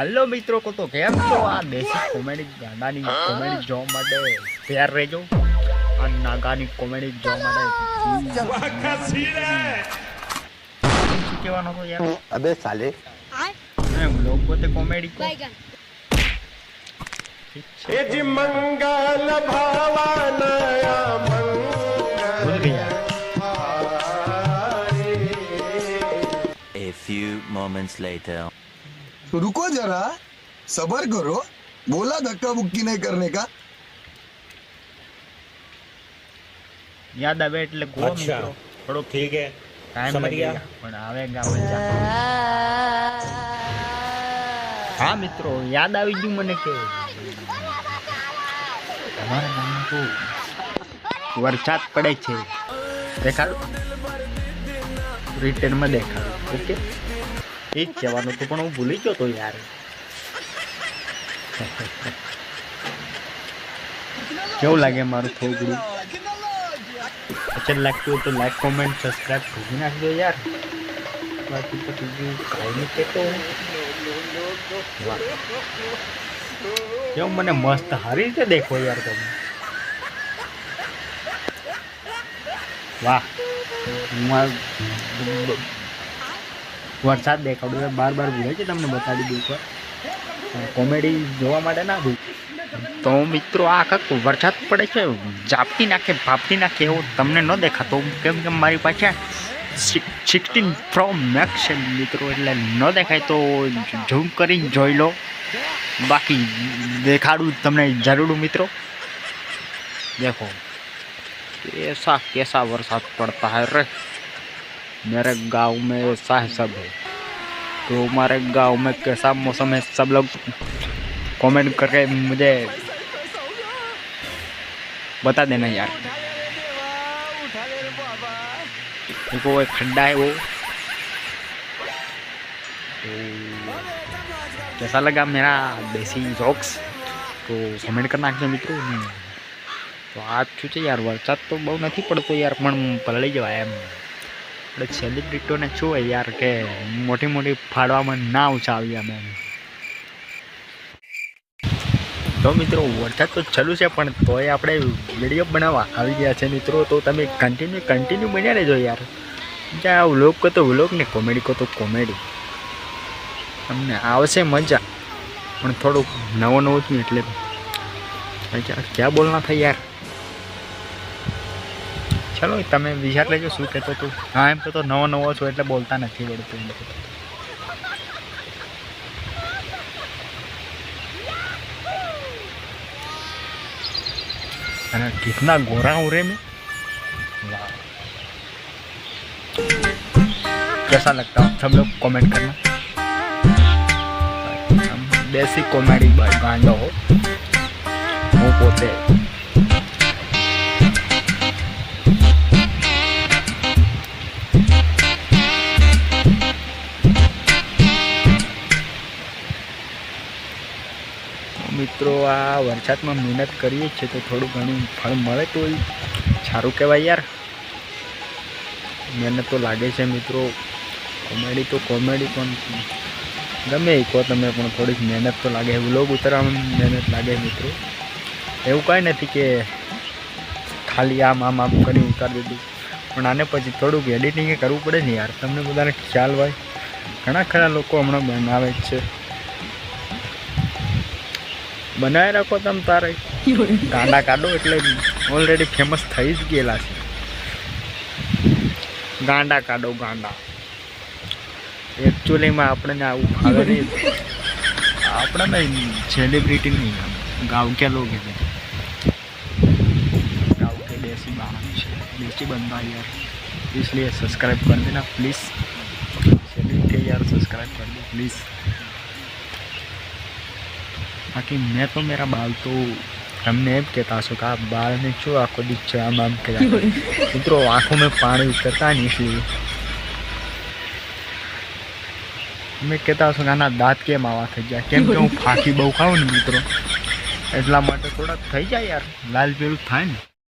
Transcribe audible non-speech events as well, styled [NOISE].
hello मित्रों को तो गेम तो आ देसी कॉमेडी गाना नहीं कॉमेडी जो मडे प्यार रे जो और ना गानी कॉमेडी जो मडे वाका सीरे क्यों ना तो यार अबे साले आए हम लोग को तो कॉमेडी को ए जी मंगल भावना मंगल ए फ्यू मोमेंट्स लेटर રુકો જરા સબર કરો બોલા ધક્કા धक्का मुक्की કરને करने યાદ આવે એટલે ગો મિત્રો થોડો ઠીક હે ટાઈમ લાગી ગયા પણ આવે ગામડા હા મિત્રો યાદ આવી ગયું મને કે તમારા ગામમાં તો વરસાદ પડે છે દેખાડું રિટર્નમાં દેખાડું ઓકે એ જ કહેવાનું હતું પણ હું ભૂલી ગયો તો યાર કેવું લાગે મારું થોડું અચ્છા લાગતું હોય તો લાઈક કોમેન્ટ સબસ્ક્રાઈબ કરી નાખજો યાર બાકી તો બીજું કાંઈ નહીં કહેતો કેવું મને મસ્ત સારી રીતે દેખો યાર તમે વાહ वर्षात देखाडू बार-बार बुढ़ा के तुमने बता दी ऊपर कॉमेडी જોવા માડે ના તો મિત્રો આ કવર છત પડે કે જાપટી ના કે ભાપટી ના કે ઓ તમને નો દેખા તો કેમ કે મારી પાછા 16 फ्रॉम एक्शन મિત્રો એટલે નો દેખાય તો ઝૂમ કરીને જોઈ લો બાકી દેખાડું તમને જરૂરુ મિત્રો देखो ऐसा कैसा बरसात पड़ता है रे मेरे गांव में ऐसा है सब है तो हमारे गांव में कैसा मौसम है सब लोग कमेंट करके मुझे बता देना यार देखो एक खड्डा है वो तो कैसा लगा मेरा देसी रॉक्स तो कमेंट करना નાખજો मित्रों तो आज શું છે યાર વરસાદ તો બહુ નથી પડતો યાર પણ પલળી આપણે સેલિબ્રિટીઓને શું હોય યાર કે મોટી મોટી ફાળવામાં ના ઉછાવીએ અમે તો મિત્રો વરસાદ તો ચાલુ છે પણ તોય આપણે વિડીયો બનાવવા આવી ગયા છે મિત્રો તો તમે કન્ટિન્યુ કન્ટિન્યુ બન્યા રહેજો યાર જ્યાં વ્લોગ કહો તો વ્લોગ ને કોમેડી કહો તો કોમેડી તમને આવશે મજા પણ થોડુંક નવો નવું જ એટલે ક્યાં બોલના થાય યાર ચલો તમે વિચાર લેજો શું કહેતો તું હા એમ તો નવો નવો છો એટલે બોલતા નથી વળતું એમ અને કેટલા ગોરા હું રે મેં कैसा लगता है सब लोग कमेंट करना बेसिक कॉमेडी भाई गांडो हो वो पोते મિત્રો આ વરસાદમાં મહેનત કરીએ છીએ તો થોડું ઘણું ફળ મળે તો સારું કહેવાય યાર મહેનત તો લાગે છે મિત્રો કોમેડી તો કોમેડી પણ ગમે એ કહો તમે પણ થોડીક મહેનત તો લાગે વ્લોગ ઉતરવામાં મહેનત લાગે મિત્રો એવું કાંઈ નથી કે ખાલી આમ આમ આમ કરી ઉતારી દીધું પણ આને પછી થોડુંક એડિટિંગ કરવું પડે ને યાર તમને બધાને ખ્યાલ હોય ઘણા ખરા લોકો હમણાં બનાવે છે बनाए रखो तुम तारे गांडा काडो એટલે ઓલરેડી ફેમસ થઈ જ ગયેલા છે ગાંડા કાડો ગાંડા એક્ચ્યુલી માં આપણે આવું ફાવે છે આપણે મે सेलिब्रिटी નહીં ગામ કે લોકો છે ગામ કે देसी માણસ છે જે છે બનવા યાદ છે એટલે સબસ્ક્રાઇબ કર દેના પ્લીઝ શેર કે યાર સબસ્ક્રાઇબ કર દે પ્લીઝ બાકી મેં તો મેરા બાલ તો તમને એમ કહેતા હશો કે આ બાળને શું આખો દીક છે આમ આમ કહેતા [LAUGHS] મિત્રો આંખો મેં પાણી ઉતરતા નહીં એટલે મેં કહેતા હશો કે આના દાંત કેમ આવા થઈ ગયા કેમ કે હું [LAUGHS] ફાંકી બહુ ખાઉં ને મિત્રો એટલા માટે થોડાક થઈ જાય યાર લાલ પેલું થાય ને